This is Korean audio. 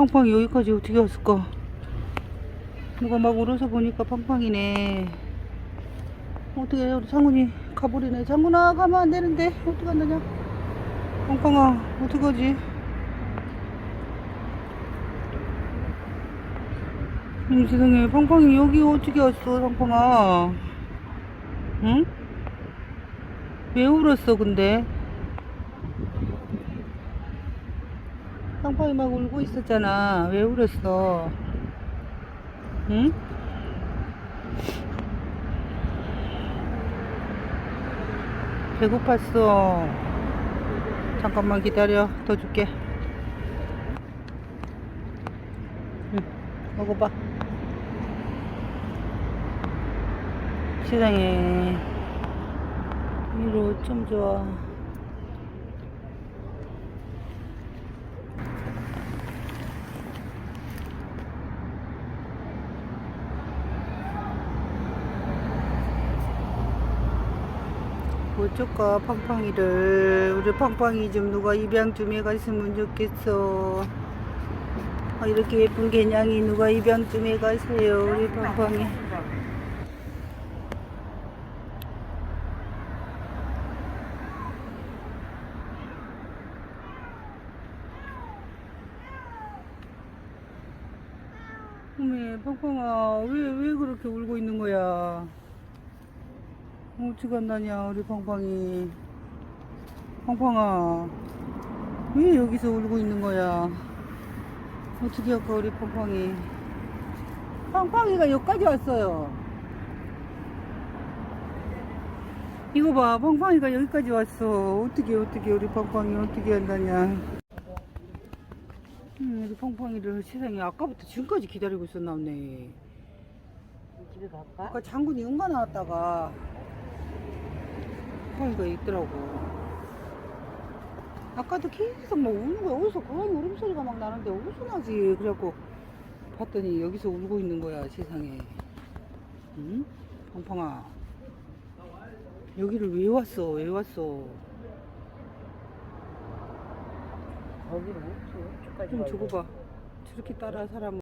팡팡이 여기까지 어떻게 왔을까? 누가 막 울어서 보니까 팡팡이네. 어떻게 우리 장군이 가버리네. 장군아 가면 안 되는데 어떻게 한다냐? 팡팡아 어떡하지? 음, 세상에 팡팡이 여기 어떻게 왔어 팡팡아? 응? 왜 울었어 근데? 팡팡이 막 울고 있었잖아. 왜 울었어? 응? 배고팠어. 잠깐만 기다려. 더 줄게. 응, 먹어봐. 세상에. 위로 좀 좋아. 어쩔까 팡팡이를 우리 팡팡이 좀 누가 입양 좀 해갔으면 좋겠어. 아, 이렇게 예쁜 개냥이 누가 입양 좀 해가세요 우리 팡팡이. 어메 팡팡아 왜 왜 그렇게 울고 있는 거야 어떻게 한다냐 우리 팡팡이. 팡팡아 왜 여기서 울고 있는 거야? 어떻게 할까 우리 팡팡이? 팡팡이가 여기까지 왔어요. 이거 봐 팡팡이가 여기까지 왔어. 어떻게 어떻게 우리 팡팡이 어떻게 한다냐? 음, 우리 팡팡이를 세상에 아까부터 지금까지 기다리고 있었나 보네. 집에 갈까? 아까 장군이 응가 나왔다가 팡이가 있더라고. 아까도 계속 막 우는 거야. 어디서 고양이 울음소리가 막 나는데 어디서 나지? 그래갖고 봤더니 여기서 울고 있는 거야, 세상에. 응? 팡팡아. 여기를 왜 왔어? 왜 왔어? 거기는 없어. 저까지 좀. 저거 봐. 저렇게 따라 사람은.